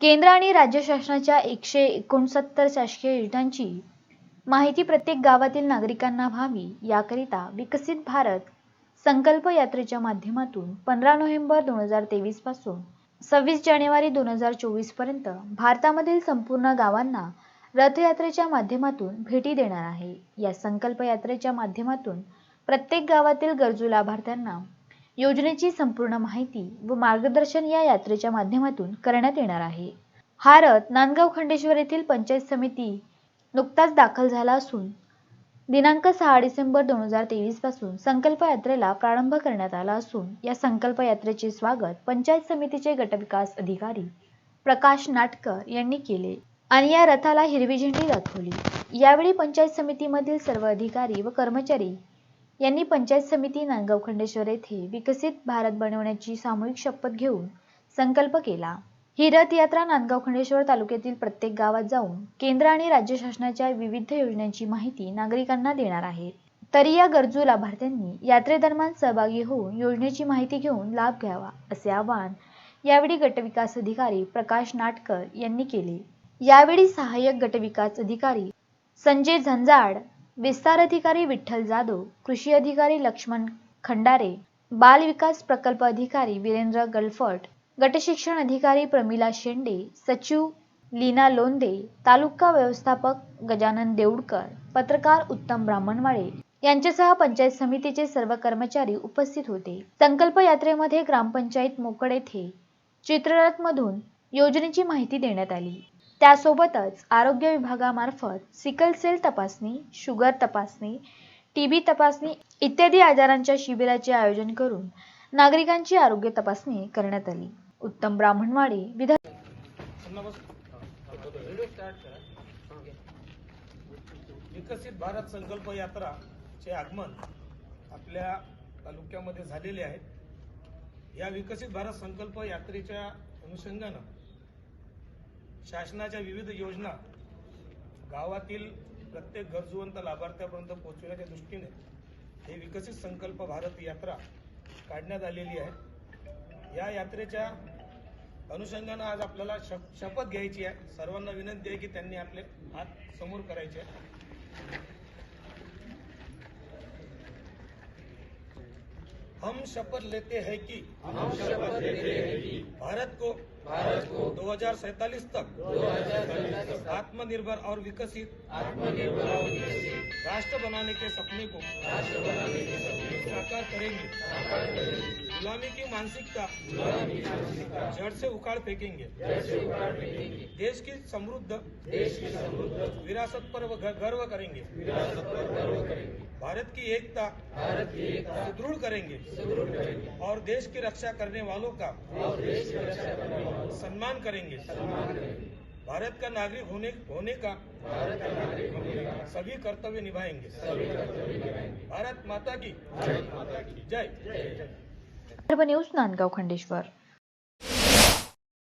केंद्र आणि राज्य शासनाच्या एकशे एकोणसत्तर शासकीय योजनांची माहिती प्रत्येक गावातील नागरिकांना व्हावी याकरिता विकसित भारत संकल्प यात्रेच्या माध्यमातून पंधरा नोव्हेंबर दोन हजार तेवीसपासून सव्वीस जानेवारी दोन हजार चोवीसपर्यंत भारतामधील संपूर्ण गावांना रथयात्रेच्या माध्यमातून भेटी देणार आहे. या संकल्प यात्रेच्या माध्यमातून प्रत्येक गावातील गरजू लाभार्थ्यांना योजनेची संपूर्ण माहिती व मार्गदर्शन या यात्रेच्या माध्यमातून करण्यात येणार आहे. हा रथ नांदगाव खंडेश्वर येथील पंचायत समिती नुकताच दाखल झाला असून दिनांक सहा डिसेंबर दोन हजार तेवीसपासून संकल्प यात्रेला प्रारंभ करण्यात आला असून या संकल्प यात्रेचे स्वागत पंचायत समितीचे गटविकास अधिकारी प्रकाश नाटकर यांनी केले आणि या रथाला हिरवी झेंडी दाखवली. यावेळी पंचायत समितीमधील सर्व अधिकारी व कर्मचारी यांनी पंचायत समिती नांदगाव खंडेश्वर येथे विकसित भारत बनवण्याची सामूहिक शपथ घेऊन संकल्प केला. ही रथयात्रा नांदगाव खंडेश्वर तालुक्यातील प्रत्येक गावात जाऊन केंद्र आणि राज्य शासनाच्या विविध योजनांची माहिती नागरिकांना देणार आहे. तरी या गरजू लाभार्थ्यांनी यात्रेदरम्यान सहभागी होऊन योजनेची माहिती घेऊन लाभ घ्यावा असे आवाहन यावेळी गटविकास अधिकारी प्रकाश नाटकर यांनी केले. यावेळी सहाय्यक गटविकास अधिकारी संजय झंजाड विस्तार अधिकारी विठ्ठल जाधव कृषी अधिकारी लक्ष्मण खंडारे बाल विकास प्रकल्प अधिकारी वीरेंद्र गलफट गटशिक्षण अधिकारी प्रमिला शेंडे सचिव लीना लोंदे तालुका व्यवस्थापक गजानन देऊडकर पत्रकार उत्तम ब्राह्मणवाळे यांच्यासह पंचायत समितीचे सर्व कर्मचारी उपस्थित होते. संकल्प यात्रेमध्ये ग्रामपंचायत मोकड येथे चित्ररथमधून योजनेची माहिती देण्यात आली. त्यासोबतच आरोग्य विभागामार्फत सिकल सेल तपासणी शुगर तपासणी टीबी तपासणी इत्यादी आजारांच्या शिबिराचे आयोजन करून नागरिकांची आरोग्य तपासणी करण्यात आली. उत्तम ब्राह्मणवाडी विधान विकसित भारत संकल्प यात्रा चे आगमन आपल्या तालुक्यामध्ये झालेले आहे. या विकसित भारत संकल्प यात्रेच्या अनुषंगानं शासनाच्या विविध योजना गावातील प्रत्येक गरजूवंत लाभार्थ्यापर्यंत पोहोचवण्याच्या दृष्टीने हे विकसित संकल्प भारत यात्रा काढण्यात आलेली आहे. या यात्रेच्या अनुषंगानं आज आपल्याला शप- शपथ घ्यायची आहे. सर्वांना विनंती आहे की त्यांनी आपले हात समोर करायचे आहे हम शपथ लेते हैं कि हम शपथ लेते हैं कि भारत को भारत को 2047 तक आत्मनिर्भर और विकसित आत्मनिर्भर और विकसित राष्ट्र बनाने के सपने को साकार करेंगे। गुलामी की मानसिकता जड़ से उखाड़ फेंकेंगे। देश की समृद्ध विरासत पर गर्व करेंगे। भारत की एकता सुदृढ़ करेंगे। और देश की रक्षा करने वालों का सम्मान करेंगे। भारत का नागरिक होने होने का भारत का नागरिक होने का सभी कर्तव्य निभाएंगे। सभी कर्तव्य निभाएंगे। भारत माता की भारत माता की जय। जय। विदर्भ न्यूज नांदगाव खंडेश्वर।